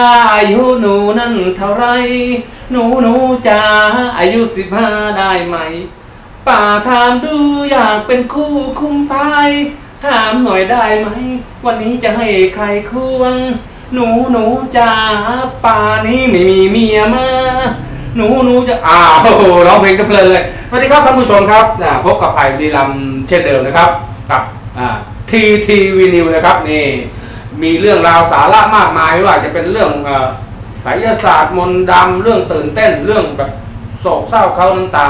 อายุหนูนั่นเท่าไร หนูหนูจ๋าอายุสิบห้าได้ไหม ป่าถามดูอยากเป็นคู่คุ้มภัยถามหน่อยได้ไหม วันนี้จะให้ใครควง หนูหนูจ๋าป่านี้ไม่มีเมียมา หนูหนูจะอ้าวร้องเพลงกันเพลินเลย สวัสดีครับท่านผู้ชมครับพบกับไผ่บุรีรัมย์เช่นเดิมนะครับ กับทีทีวีนิวนะครับนี่ มีเรื่องราวสาระมากมายไม่ว่าจะเป็นเรื่องเอ่อไสยศาสตร์มนต์ดำเรื่องตื่นเต้นเรื่องแบบโศกเศร้าเขาน้ำตา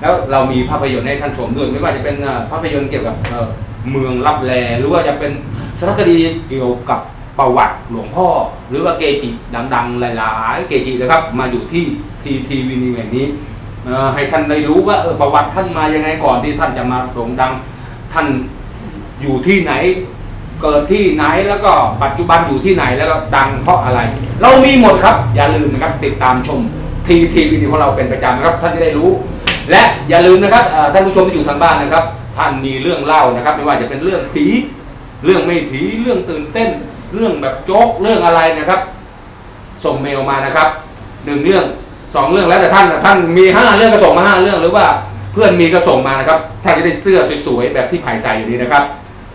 แล้วเรามีภาพยนตร์ให้ท่านชมด้วยไม่ว่าจะเป็นภาพยนตร์เกี่ยวกับเมืองลับแลหรือว่าจะเป็นสารคดีเกี่ยวกับประวัติหลวงพ่อ หรือว่าเกจิดังๆ หลายๆ เกจินะครับ มาอยู่ที่ทีทีวีนิวแห่งนี้ให้ท่านได้รู้ว่าประวัติท่านมายังไงก่อนที่ท่านจะมาโด่งดัง ท่านอยู่ที่ไหน เกิดที่ไหนแล้วก็ปัจจุบันอยู่ที่ไหนแล้วก็ดังเพราะอะไร เรามีหมดครับอย่าลืมนะครับติดตามชมทีทีวีของเราเป็นประจำนะครับท่านจะได้รู้ และอย่าลืมนะครับท่านผู้ชมที่อยู่ทางบ้านนะครับท่านมีเรื่องเล่านะครับ ไม่ว่าจะเป็นเรื่องผี เรื่องไม่ผีเรื่องตื่นเต้น เรื่องแบบโจ๊กเรื่องอะไรนะครับ ส่งเมลมานะครับหนึ่งเรื่องสองเรื่องแล้วแต่ท่านท่านมีห้าเรื่องก็ส่งมาห้าเรื่องหรือว่าเพื่อนมีก็ส่งมานะครับท่านจะได้เสื้อสวยๆแบบที่ไผ่ใส่อยู่นี้นะครับ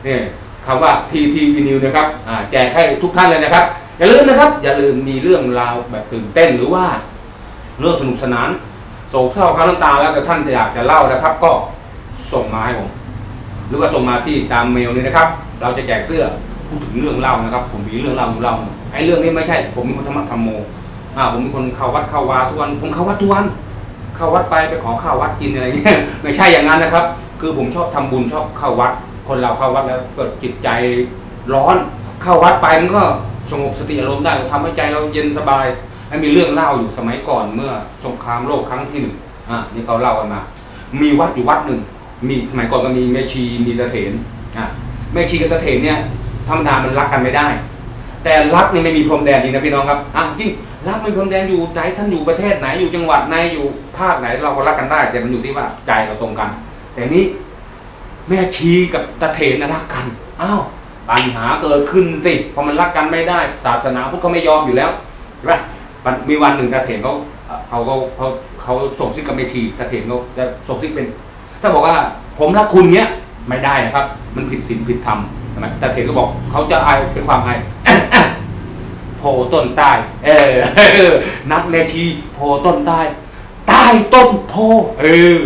นี่ คำว่า TTV New นะครับแจกให้ทุกท่านเลยนะครับ อย่าลืมนะครับ อย่าลืมมีเรื่องราวแบบตื่นเต้นหรือว่าเรื่องสนุกสนานโศกเศร้าข้าน้ำตาแล้วแต่ท่านอยากจะเล่านะครับ ก็ส่งมาให้ผมหรือว่าส่งมาที่ตามเมลนี้นะครับ เราจะแจกเสื้อพูดถึงเรื่องเล่านะครับ ผมมีเรื่องเล่าของเราไอ้เรื่องนี้ไม่ใช่ ผมเป็นคนธรรมะธรรมโมอ่าผมเป็นคนเข้าวัดเข้าวาทุกวันผมเข้าวัดทุกวันเข้าวัดไปไปขอข้าววัดกินอะไรเงี้ยไม่ใช่อย่างนั้นนะครับ คือผมชอบทำบุญชอบเข้าวัด คนเราเข้าวัดแล้วเกิดจิตใจร้อน เข้าวัดไปมันก็สงบสติอารมณ์ได้ทำให้ใจเราเย็นสบายมีเรื่องเล่าอยู่สมัยก่อนเมื่อสงครามโลกครั้งที่หนึ่งอ่านี่เขาเล่ากันมา มีวัดอยู่วัดหนึ่งมีสมัยก่อนก็มีแม่ชีมีตะเถนอะแม่ชีกับตะเถนเนี่ยธรรมดามันรักกันไม่ได้ แต่รักนี่ไม่มีพรมแดนจริงนะพี่น้องครับอะจริงรักไม่มีพรมแดนอยู่ไหนท่านอยู่ประเทศไหนอยู่จังหวัดไหนอยู่ภาคไหนเราก็รักกันได้ แต่มันอยู่ที่ว่าใจเราตรงกัน แต่นี้ แม่ชีกับตะเถนนะรักกันอ้าวปัญหาเกิดขึ้นสิพอมันรักกันไม่ได้ ศาสนาพุทธเขาไม่ยอมอยู่แล้วใช่ไหมมันมีวันหนึ่งตะเถนเขาเขาเขาเขาเขาส่งซิกกับแม่ชีตะเถนเขาจะส่งซิกเป็น ถ้าบอกว่าผมรักคุณเนี้ยไม่ได้นะครับ มันผิดศีลผิดธรรมใช่ไหมต่เถรก็บอกเขาจะอายเป็นความอายโพต้นใต้เออนักแม่ชีโพต้นใต้ใต้ต้นโพเออ